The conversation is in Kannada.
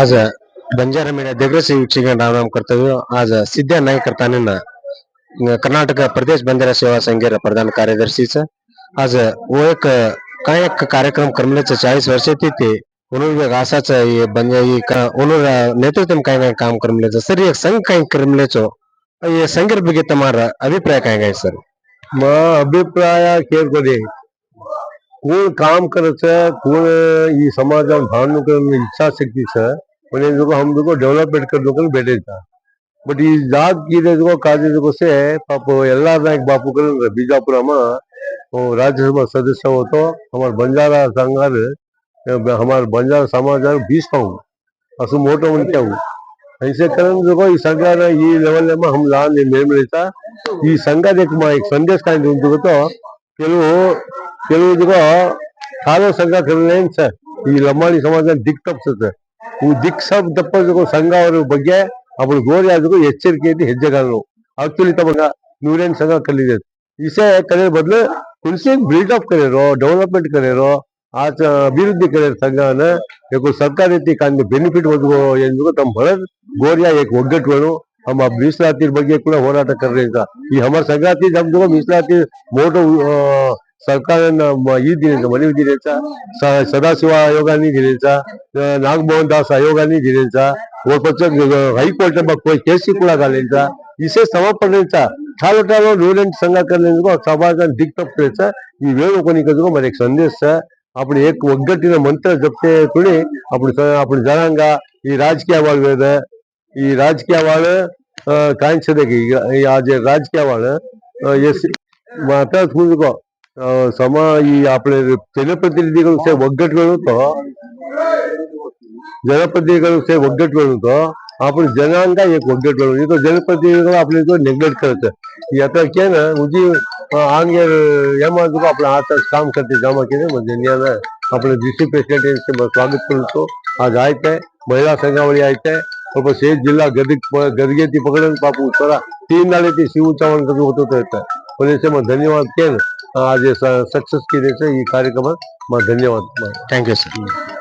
आज ಬಂಜಾರ ಮೀಡಿಯಾ ದಿಗ್ರಸಿ ವೀಕ್ಷಕ ನಾವು ಕರ್ತವ್ಯ ಆಜ್ ಸಿದ್ಧ ನಾಯಕ್ ತಾನಿನ ಕರ್ನಾಟಕ ಪ್ರದೇಶ ಬಂಜಾರ ಸೇವಾ ಸಂಘರ ಪ್ರಧಾನ ಕಾರ್ಯದರ್ಶಿ ಸ आज वो एक का एक कार्यक्रम करमले चालीस ಅಭಿಪ್ರಾಯ ಕಾಯಂಗಾಯ್ ಸರ್ ಅಭಿಪ್ರಾಯ कोण काम कर कोण ही समाज भान करण इच्छा शक्ती से हम जो डेवलपमेंट कर बैठे था बट ये जात की जो कार्य जो से पाप एल बापू कर बीजापुर में वो राज्यसभा सदस्य हो तो हमारे बंजारा संगार हमारे बंजारा समाज बीस पाऊँ असु मोटो मन क्या ऐसे करण जो संगार ये लेवल में हम लाने निर्मल था ये संगत एक संदेश का तो ಕೆಲವು ಕೆಲವುದಿಗ ಕಾಲ ಸಂಘ ಕರಲೇನ್ ಸರ್ ಈ ಲಂಬಾಣಿ ಸಮಾಜ ದಿಕ್ ತಪ್ಪಿಸುತ್ತೆ ಈ ದಿಕ್ ಸಬ್ ತಪ್ಪಿಸೋ ಸಂಘ ಅವರ ಬಗ್ಗೆ ಅವಳ ಗೋರಿ ಎಚ್ಚರಿಕೆ ಹೆಜ್ಜೆ ಹೆಜ್ಜೆಗಾರರು ಆಕ್ಚುಲಿ ತಮಗ ನೂರೇನ್ ಸಂಘ ಕಲಿದೆ ಇಸೆ ಕಲಿಯೋ ಬದಲು ತುಳಸಿ ಬಿಲ್ಡ್ ಅಪ್ ಡೆವಲಪ್ಮೆಂಟ್ ಕಲಿಯರೋ ಆ ಅಭಿವೃದ್ಧಿ ಕಲಿಯೋ ಸಂಘನ ಸರ್ಕಾರ ರೀತಿ ಕಾಂಡ ಬೆನಿಫಿಟ್ ಒದಗೋ ಎಂದು ತಮ್ಮ ಬಳ ಗೋರಿಯ ಒಗ್ಗಟ್ಟುಗಳು ನಮ್ಮ ಮೀಸಲಾತಿ ಬಗ್ಗೆ ಕೂಡ ಹೋರಾಟ ಕರಲಿಲ್ಲ ಈ ಅಮರ್ ಸಂಗಾತಿ ನಮ್ದು ಮೀಸಲಾತಿ ಮೋಟು ಸರ್ಕಾರ ಈ ದಿನೇचा ಮನವಿ ದಿನೇचा ಸದಾಶಿವ ಆಯೋಗಾने दिलेचा नागमोहन दास आयोगाने दिलेचा वरपक्ष हाईकोर्ट केस ಕೂಡ घालेचा इसे ಸಮರ್ಪಣೆचा ಠಾಲಠಾಲ ರೂರೆಂಟ್ ಸಂಘ ಕರಲಿಲ್ಲ ಸಮಾಜ ದಿಕ್ತಪ್ಪೇಚ ಈ ವೇಳುಕೊನಿಕದು మరి సందేశ આપણે એક વગટીનો મંત્ર જપતે થોડી આપણે આપણે જણાંગા એ રાજકીય વાળવેદ ಈ ರಾಜ್ಯವಾಳ ಕಾಂಚದಗೆ ಇ ರಾಜಕೀಯವಾಳ ಈ ವಾತಾವರಣ ಸಮ ಈ आपले ತೆನ ಪ್ರತಿನಿಧಿಗಳು ಸೇ ಒಗ್ಗಟ್ಟುಗಳು ತೋ ಜನಾಪದಿಗಳು ಸೇ ಒಗ್ಗಟ್ಟುಗಳು ತೋ आपण ಜನಾಂಗ ಈ ಒಗ್ಗಟ್ಟುಗಳು ನೀ ತೋ ಜನಾಪದಿಗಳು आपले ತೋ ನೆಗ್ಲೆಕ್ಟ್ ಕರ್ತ ಇಯತಕ್ಕೆ ನಾ ಉಜಿ ಆಂಗ್ಯ ಹೇಮಂತು ಅಪ್ಲ ಆತ ಸಾಂ ಕರ್ತೆ ಜಮಕ್ಕೆ ಮಜನ ನಾವು ಡಿಸಿ ಪ್ರೆಸಿಡೆಂಟ್ ಇಗೆ ಸ್ವಾಗತ ಕೊಳ್ತೋ આજ ಐತೆ ಬೈಲ ಸಂಗವಳಿ ಐತೆ और बस एक जिला गदगे पकड़े बापू उतरा तीन नाले थी शिव चावन का होते तो रहता है और मैं धन्यवाद कह आज सक्सेस के जैसे कार्यक्रम मैं धन्यवाद थैंक यू सर